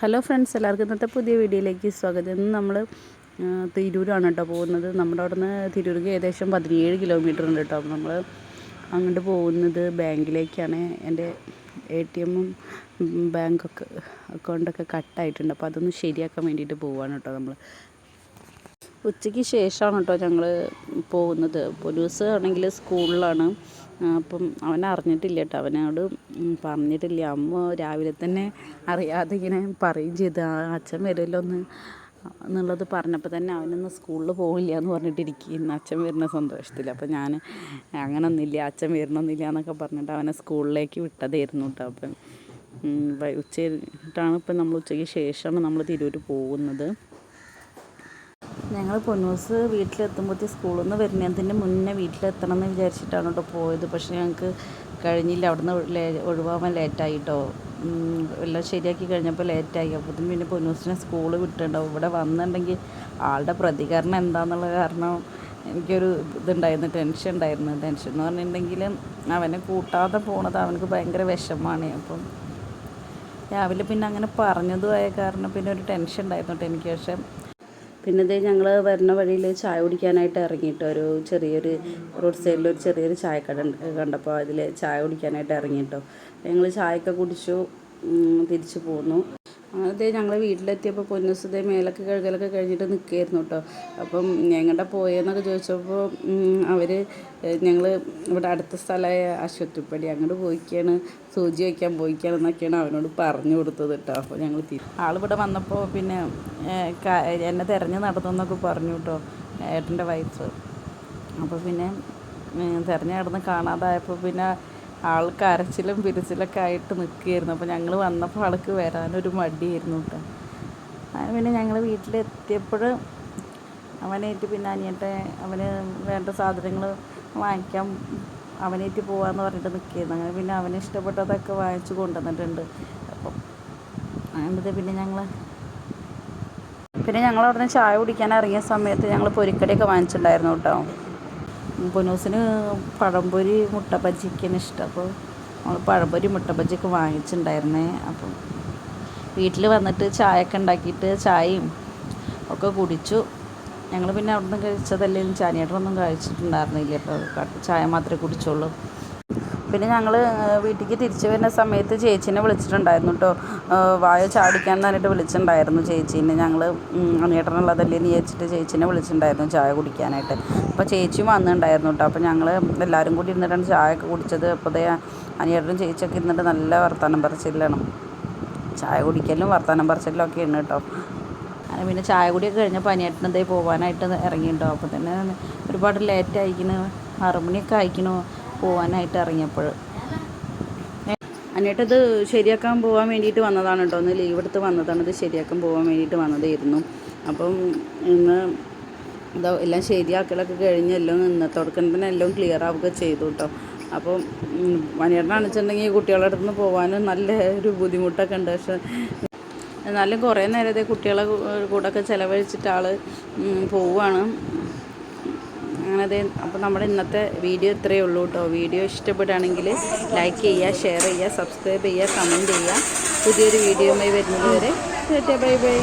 Hello friends എല്ലാവർക്കും ഇന്നത്തെ പുതിയ വീഡിയോയിലേക്ക് സ്വാഗതം. ഇന്ന് നമ്മൾ തിരൂരാണ് കേട്ടോ പോകുന്നത്. നമ്മുടെ അവിടെ നിന്ന് തിരൂർക്ക് ഏകദേശം പതിനേഴ് കിലോമീറ്റർ ഉണ്ട് കേട്ടോ. അപ്പോൾ നമ്മൾ അങ്ങോട്ട് പോകുന്നത് ബാങ്കിലേക്കാണ്. എന്റെ എ ടി എമ്മും ബാങ്കൊക്കെ അക്കൗണ്ടൊക്കെ കട്ടായിട്ടുണ്ട് അപ്പോൾ അതൊന്ന് ശരിയാക്കാൻ വേണ്ടിയിട്ട് പോവുകയാണ് കേട്ടോ നമ്മൾ ഉച്ചയ്ക്ക് ശേഷമാണ് കേട്ടോ ഞങ്ങൾ പോകുന്നത്. പോലീസ് ആണെങ്കിൽ സ്കൂളിലാണ്. അപ്പം അവൻ അറിഞ്ഞിട്ടില്ല കേട്ടോ. അവനോട് പറഞ്ഞിട്ടില്ല. അമ്മ രാവിലെ തന്നെ അറിയാതെ ഇങ്ങനെ പറയും ചെയ്ത്. "ആ, അച്ഛൻ വരുമല്ലോ ഒന്ന് എന്നുള്ളത് പറഞ്ഞപ്പോൾ തന്നെ അവനൊന്ന് സ്കൂളിൽ പോകില്ല എന്ന് പറഞ്ഞിട്ടിരിക്കുന്നു അച്ഛൻ വരുന്ന സന്തോഷത്തിൽ. അപ്പോൾ ഞാൻ അങ്ങനൊന്നുമില്ല. അച്ഛൻ വരണമെന്നില്ല എന്നൊക്കെ പറഞ്ഞിട്ട് അവനെ സ്കൂളിലേക്ക് വിട്ടതായിരുന്നു കേട്ടോ. അപ്പം ഉച്ചയിട്ടാണ് ഇപ്പം നമ്മൾ ഉച്ചയ്ക്ക് ശേഷമാണ് നമ്മൾ തിരൂർ പോകുന്നത്. ഞങ്ങൾ പൊന്നൂസ് വീട്ടിലെത്തുമ്പോഴത്തെ സ്കൂളിൽ നിന്ന് വരുന്നതിന് മുന്നേ വീട്ടിലെത്തണം എന്ന് വിചാരിച്ചിട്ടാണ് കേട്ടോ പോയത്. പക്ഷേ ഞങ്ങൾക്ക് കഴിഞ്ഞില്ല. അവിടുന്ന് ലേ ഒഴിവാകാൻ ലേറ്റായി കേട്ടോ ഉം, എല്ലാം ശരിയാക്കി കഴിഞ്ഞപ്പോൾ ലേറ്റായി. അപ്പോഴത്തേനും പിന്നെ പൊന്നൂസിനെ സ്കൂൾ വിട്ടുണ്ടാവും ഇവിടെ വന്നിട്ടുണ്ടെങ്കിൽ ആളുടെ പ്രതികരണം എന്താണെന്നുള്ള കാരണം എനിക്കൊരു ഇതുണ്ടായിരുന്നു. ടെൻഷൻ ഉണ്ടായിരുന്നു. ടെൻഷൻ എന്ന് പറഞ്ഞിട്ടുണ്ടെങ്കിൽ അവനെ കൂട്ടാതെ പോണത് അവനക്ക് ഭയങ്കര വിഷമാണ്. അപ്പം രാവിലെ പിന്നെ അങ്ങനെ പറഞ്ഞതുമായ കാരണം പിന്നെ ഒരു ടെൻഷൻ ഉണ്ടായിരുന്നു കേട്ടോ എനിക്ക്. പക്ഷേ പിന്നെ ഇതേ ഞങ്ങൾ വരുന്ന വഴിയിൽ ചായ കുടിക്കാനായിട്ട് ഇറങ്ങിയിട്ട് ഒരു ചെറിയൊരു റോഡ് സൈഡിൽ ഒരു ചെറിയൊരു ചായക്കട കണ്ടപ്പോൾ അതിൽ ചായ കുടിക്കാനായിട്ട് ഇറങ്ങിയിട്ടോ. ഞങ്ങൾ ചായയൊക്കെ കുടിച്ചു തിരിച്ചു പോന്നു. അതേ ഞങ്ങൾ വീട്ടിലെത്തിയപ്പോൾ പൊന്നൂസ് ഇതേ മേലൊക്കെ കഴുകലൊക്കെ കഴിഞ്ഞിട്ട് നിൽക്കുകയായിരുന്നു കേട്ടോ അപ്പം ഞങ്ങളുടെ പോയെന്നൊക്കെ ചോദിച്ചപ്പോൾ അവർ ഞങ്ങൾ ഇവിടെ അടുത്ത സ്ഥലമായ ആശുപത്രിപ്പടി അങ്ങോട്ട് പോയിക്കാണ് സൂചി വയ്ക്കാൻ പോയിക്കാണ് എന്നൊക്കെയാണ് അവനോട് പറഞ്ഞു കൊടുത്തത് കേട്ടോ അപ്പോൾ ഞങ്ങൾ ആളിവിടെ വന്നപ്പോൾ പിന്നെ എന്നെ തിരഞ്ഞു നടന്നു എന്നൊക്കെ പറഞ്ഞു കേട്ടോ ഏട്ടന്റെ വൈഫ് അപ്പോൾ പിന്നെ തിരഞ്ഞ് നടന്ന് കാണാതായപ്പോൾ പിന്നെ ആൾ കരച്ചിലും പിരിച്ചിലൊക്കെ ആയിട്ട് നിൽക്കുകയായിരുന്നു. അപ്പോൾ ഞങ്ങൾ വന്നപ്പോൾ ആൾക്ക് വരാനൊരു മടിയായിരുന്നു കേട്ടോ. അങ്ങനെ പിന്നെ ഞങ്ങൾ വീട്ടിലെത്തിയപ്പോൾ അവനായിട്ട് പിന്നെ അനിയട്ടെ അവന് വേണ്ട സാധനങ്ങൾ വാങ്ങിക്കാൻ അവനായിട്ട് പോവാന്ന് പറഞ്ഞിട്ട് നിൽക്കുകയായിരുന്നു. അങ്ങനെ പിന്നെ അവന് ഇഷ്ടപ്പെട്ടതൊക്കെ വാങ്ങിച്ചു കൊണ്ടുവന്നിട്ടുണ്ട്. അപ്പം അങ്ങനത്തെ പിന്നെ ഞങ്ങൾ പിന്നെ ഞങ്ങൾ അവിടുന്ന് ചായ കുടിക്കാൻ ഇറങ്ങിയ സമയത്ത് ഞങ്ങൾ പൊരിക്കടിയൊക്കെ വാങ്ങിച്ചിട്ടുണ്ടായിരുന്നു കേട്ടോ. പൊന്നൂസിന് പഴംപൊരി മുട്ട ഇഷ്ടം. അപ്പോൾ നമ്മൾ പഴംപൊരി മുട്ട ബജിയൊക്കെ വാങ്ങിച്ചിട്ടുണ്ടായിരുന്നേ. അപ്പം വീട്ടിൽ വന്നിട്ട് ചായയൊക്കെ ഉണ്ടാക്കിയിട്ട് ചായയും ഒക്കെ കുടിച്ചു. ഞങ്ങൾ പിന്നെ അവിടുന്ന് കഴിച്ചതല്ലേ? ചാനിയേട്ടനൊന്നും കഴിച്ചിട്ടുണ്ടായിരുന്നില്ല. അപ്പോൾ ചായ മാത്രമേ കുടിച്ചുള്ളൂ. പിന്നെ ഞങ്ങൾ വീട്ടിലേക്ക് തിരിച്ചു വരുന്ന സമയത്ത് ചേച്ചീനെ വിളിച്ചിട്ടുണ്ടായിരുന്നു കേട്ടോ വായ ചാടിക്കാൻ പറഞ്ഞിട്ട് വിളിച്ചിട്ടുണ്ടായിരുന്നു ചേച്ചീനെ. ഞങ്ങൾ അണിയേട്ടനുള്ളതല്ലേ എന്ന് വെച്ചിട്ട് ചേച്ചീനെ വിളിച്ചിട്ടുണ്ടായിരുന്നു ചായ കുടിക്കാനായിട്ട്. അപ്പോൾ ചേച്ചിയും വന്നിട്ടുണ്ടായിരുന്നു കേട്ടോ അപ്പോൾ ഞങ്ങൾ എല്ലാവരും കൂടി ഇരുന്നിട്ടാണ് ചായ ഒക്കെ കുടിച്ചത് അപ്പോൾ അനിയേട്ടനും ചേച്ചിയൊക്കെ ഇരുന്നിട്ട് നല്ല വർത്തമാനം പറിച്ചില്ലണം ചായ കുടിക്കലും വർത്തമാനം പറച്ചിലും ഒക്കെയാണ് കേട്ടോ അങ്ങനെ പിന്നെ ചായ കുടിയൊക്കെ കഴിഞ്ഞപ്പോൾ അനിയേട്ടനെന്തായി പോകാനായിട്ട് ഇറങ്ങിയിട്ടുണ്ടോ അപ്പോൾ തന്നെ ഒരുപാട് ലേറ്റ് ആയിക്കണ്. ആറുമണിയൊക്കെ ആയിക്കണു. പോകാനായിട്ട് ഇറങ്ങിയപ്പോൾ അന്നേട്ടത് ശരിയാക്കാൻ പോകാൻ വേണ്ടിയിട്ട് വന്നതാണ് കേട്ടോ. ഒന്ന് ലീവ് എടുത്ത് വന്നതാണ്. ഇത് ശരിയാക്കാൻ പോകാൻ വേണ്ടിയിട്ട് വന്നതായിരുന്നു. അപ്പം ഇന്ന് എന്താ എല്ലാം ശരിയാക്കലൊക്കെ കഴിഞ്ഞ് എല്ലാം ഇന്നത്തോടക്കം തന്നെ എല്ലാം ക്ലിയർ ആവുക ചെയ്തു കേട്ടോ. അപ്പം മണിയേട്ടനാണെന്നുവെച്ചിട്ടുണ്ടെങ്കിൽ കുട്ടികളുടെ അടുത്ത് നിന്ന് പോകാനും നല്ല ഒരു ബുദ്ധിമുട്ടൊക്കെ ഉണ്ട്. പക്ഷെ എന്നാലും കുറേ നേരത്തെ കുട്ടികളെ കൂടെയൊക്കെ ചിലവഴിച്ചിട്ട് ആൾ പോവുകയാണ് അങ്ങനെ അത് അപ്പോൾ നമ്മുടെ ഇന്നത്തെ വീഡിയോ ഇത്രയേ ഉള്ളൂ കേട്ടോ വീഡിയോ ഇഷ്ടപ്പെടുകയാണെങ്കിൽ ലൈക്ക് ചെയ്യുക ഷെയർ ചെയ്യുക സബ്സ്ക്രൈബ് ചെയ്യുക കമന്റ് ചെയ്യുക. പുതിയൊരു വീഡിയോയുമായി വരുന്നത് വരെ ബൈ ബൈ